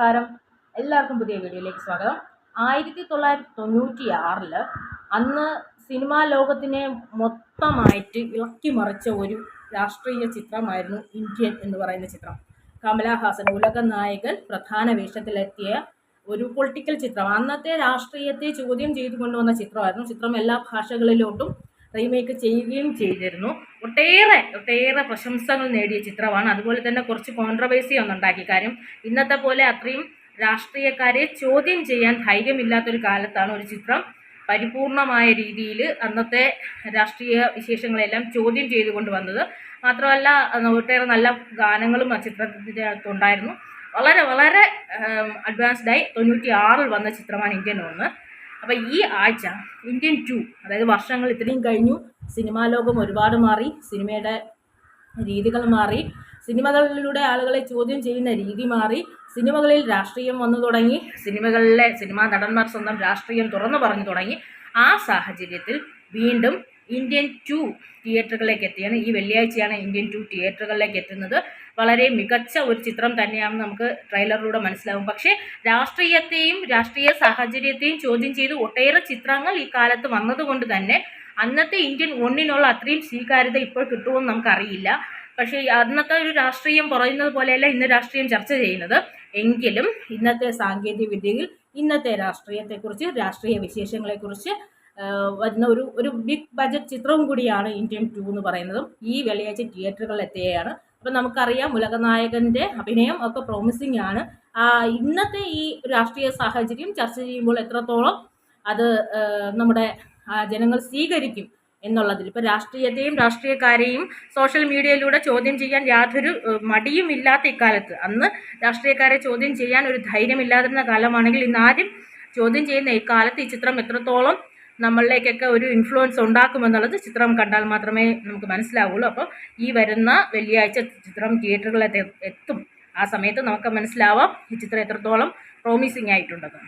നമസ്കാരം. എല്ലാവർക്കും പുതിയ വീഡിയോയിലേക്ക് സ്വാഗതം. ആയിരത്തി തൊള്ളായിരത്തി തൊണ്ണൂറ്റി ആറിൽ അന്ന് സിനിമാ ലോകത്തിനെ മൊത്തമായിട്ട് ഇളക്കി മറിച്ച ഒരു രാഷ്ട്രീയ ചിത്രമായിരുന്നു ഇന്ത്യൻ എന്ന് പറയുന്ന ചിത്രം. കമലഹാസൻ ഉലക നായകൻ പ്രധാന വേഷത്തിലെത്തിയ ഒരു പൊളിറ്റിക്കൽ ചിത്രം. അന്നത്തെ രാഷ്ട്രീയത്തെ ചോദ്യം ചെയ്തു കൊണ്ടുവന്ന ചിത്രമായിരുന്നു. ചിത്രം എല്ലാ ഭാഷകളിലോട്ടും റീമേക്ക് ചെയ്യുകയും ചെയ്തിരുന്നു. ഒട്ടേറെ ഒട്ടേറെ പ്രശംസകൾ നേടിയ ചിത്രമാണ്. അതുപോലെ തന്നെ കുറച്ച് കോൺട്രവേഴ്സി ഒന്നുണ്ടാക്കി കാര്യം. ഇന്നത്തെ പോലെ അത്രയും രാഷ്ട്രീയക്കാരെ ചോദ്യം ചെയ്യാൻ ധൈര്യമില്ലാത്തൊരു കാലത്താണ് ഒരു ചിത്രം. പരിപൂർണമായ രീതിയിൽ അന്നത്തെ രാഷ്ട്രീയ വിശേഷങ്ങളെല്ലാം ചോദ്യം ചെയ്തുകൊണ്ട് വന്നത്. മാത്രമല്ല ഒട്ടേറെ നല്ല ഗാനങ്ങളും ആ ചിത്രത്തിന്റെ അകത്തുണ്ടായിരുന്നു. വളരെ വളരെ അഡ്വാൻസ്ഡായി തൊണ്ണൂറ്റി ആറിൽ വന്ന ചിത്രമാണ് ഇന്ത്യൻ ഒന്ന്. അപ്പോൾ ഈ ആഴ്ച ഇന്ത്യൻ ടു അതായത് വർഷങ്ങൾ ഇത്രയും കഴിഞ്ഞു. സിനിമാ ലോകം ഒരുപാട് മാറി സിനിമയുടെ രീതികൾ മാറി. സിനിമകളിലൂടെ ആളുകളെ ചോദ്യം ചെയ്യുന്ന രീതി മാറി. സിനിമകളിൽ രാഷ്ട്രീയം വന്നു തുടങ്ങി. സിനിമകളിലെ സിനിമാ നടന്മാർ സ്വന്തം രാഷ്ട്രീയം തുറന്നു പറഞ്ഞു തുടങ്ങി. ആ സാഹചര്യത്തിൽ വീണ്ടും ഇന്ത്യൻ ടു തിയേറ്ററുകളിലേക്ക് എത്തിയാണ്. ഈ വെള്ളിയാഴ്ചയാണ് ഇന്ത്യൻ ടു തിയേറ്ററുകളിലേക്ക് എത്തുന്നത്. വളരെ മികച്ച ഒരു ചിത്രം തന്നെയാണെന്ന് നമുക്ക് ട്രെയിലറിലൂടെ മനസ്സിലാവും. പക്ഷേ രാഷ്ട്രീയത്തെയും രാഷ്ട്രീയ സാഹചര്യത്തെയും ചോദ്യം ചെയ്ത് ഒട്ടേറെ ചിത്രങ്ങൾ ഈ കാലത്ത് വന്നതുകൊണ്ട് തന്നെ അന്നത്തെ ഇന്ത്യൻ ഒന്നിനുള്ള അത്രയും സ്വീകാര്യത ഇപ്പോൾ കിട്ടുമെന്ന് നമുക്കറിയില്ല. പക്ഷേ അന്നത്തെ ഒരു രാഷ്ട്രീയം പറയുന്നത് പോലെയല്ല ഇന്ന് രാഷ്ട്രീയം ചർച്ച ചെയ്യുന്നത്. എങ്കിലും ഇന്നത്തെ സാങ്കേതിക വിദ്യയിൽ ഇന്നത്തെ രാഷ്ട്രീയത്തെക്കുറിച്ച് രാഷ്ട്രീയ വിശേഷങ്ങളെക്കുറിച്ച് വരുന്ന ഒരു ഒരു ബിഗ് ബജറ്റ് ചിത്രവും കൂടിയാണ് ഇന്ത്യൻ ടു എന്ന് പറയുന്നതും. ഈ വെള്ളിയാഴ്ച തിയേറ്ററുകളിൽ എത്തുകയാണ്. അപ്പം നമുക്കറിയാം ഉലകനായകന്റെ അഭിനയം ഒക്കെ പ്രോമിസിംഗ് ആണ്. ഇന്നത്തെ ഈ രാഷ്ട്രീയ സാഹചര്യം ചർച്ച ചെയ്യുമ്പോൾ എത്രത്തോളം അത് നമ്മുടെ ജനങ്ങൾ സ്വീകരിക്കും എന്നുള്ളതിൽ. ഇപ്പോൾ രാഷ്ട്രീയത്തെയും രാഷ്ട്രീയക്കാരെയും സോഷ്യൽ മീഡിയയിലൂടെ ചോദ്യം ചെയ്യാൻ യാതൊരു മടിയും ഇല്ലാത്ത ഇക്കാലത്ത്. അന്ന് രാഷ്ട്രീയക്കാരെ ചോദ്യം ചെയ്യാൻ ഒരു ധൈര്യമില്ലാതിരുന്ന കാലമാണെങ്കിൽ ഇന്ന് ആരും ചോദ്യം ചെയ്യുന്ന ഇക്കാലത്ത് ഈ ചിത്രം എത്രത്തോളം നമ്മളിലേക്കൊക്കെ ഒരു ഇൻഫ്ലുവൻസ് ഉണ്ടാക്കുമെന്നുള്ളത് ചിത്രം കണ്ടാൽ മാത്രമേ നമുക്ക് മനസ്സിലാവുള്ളൂ. അപ്പോൾ ഈ വരുന്ന വെള്ളിയാഴ്ച ചിത്രം തിയേറ്ററുകളിൽ എത്തും. ആ സമയത്ത് നമുക്ക് മനസ്സിലാവാം ഈ ചിത്രം എത്രത്തോളം പ്രോമിസിങ് ആയിട്ടുണ്ടെന്ന്.